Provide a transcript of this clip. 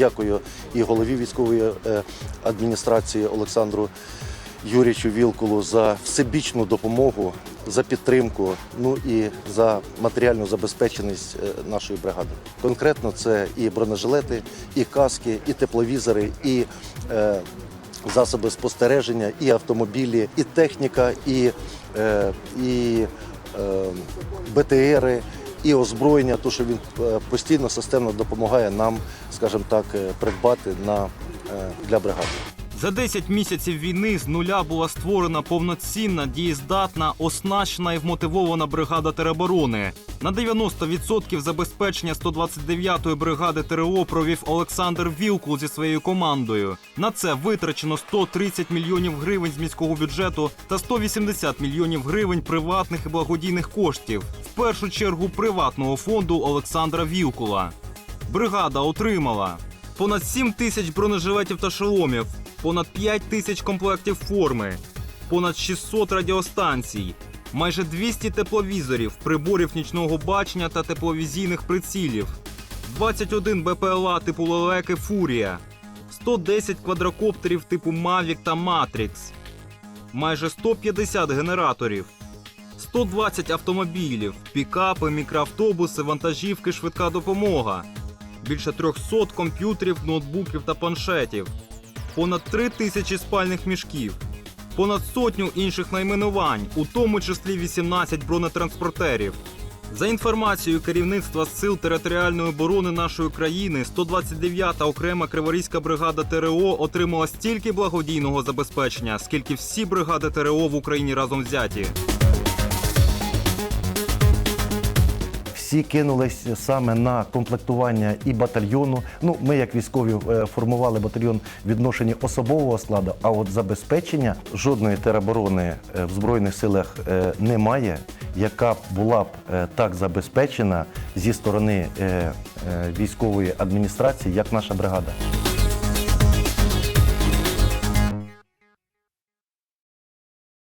Дякую і голові військової е, адміністрації Олександру Юрійовичу Вілкулу за всебічну допомогу, за підтримку, ну і за матеріальну забезпеченість е, нашої бригади. Конкретно це і бронежилети, і каски, і тепловізори, і е, засоби спостереження, і автомобілі, і техніка, і, е, і е, БТРи, і озброєння, то що він е, постійно системно допомагає нам, скажімо так, е, придбати на, е, для бригади. За 10 місяців війни з нуля була створена повноцінна, дієздатна, оснащена і вмотивована бригада тероборони. На 90% забезпечення 129-ї бригади ТРО провів Олександр Вілкул зі своєю командою. На це витрачено 130 мільйонів гривень з міського бюджету та 180 мільйонів гривень приватних і благодійних коштів. В першу чергу приватного фонду Олександра Вілкула. Бригада отримала понад 7 тисяч бронежилетів та шоломів, понад 5 тисяч комплектів форми, понад 600 радіостанцій, майже 200 тепловізорів, приборів нічного бачення та тепловізійних прицілів, 21 БПЛА типу лелеки Фурія, 110 квадрокоптерів типу Mavic та Matrix, майже 150 генераторів. 120 автомобілів, пікапи, мікроавтобуси, вантажівки, швидка допомога, більше 300 комп'ютерів, ноутбуків та планшетів, понад 3 тисячі спальних мішків, понад сотню інших найменувань, у тому числі 18 бронетранспортерів. За інформацією керівництва Сил територіальної оборони нашої країни, 129-та окрема Криворізька бригада ТРО отримала стільки благодійного забезпечення, скільки всі бригади ТРО в Україні разом взяті. Всі кинулись саме на комплектування і батальйону. Ну, ми, як військові, е, формували батальйон відношенні особового складу, а от забезпечення жодної тероборони е, в Збройних силах е, немає, яка була б так забезпечена зі сторони військової адміністрації, як наша бригада.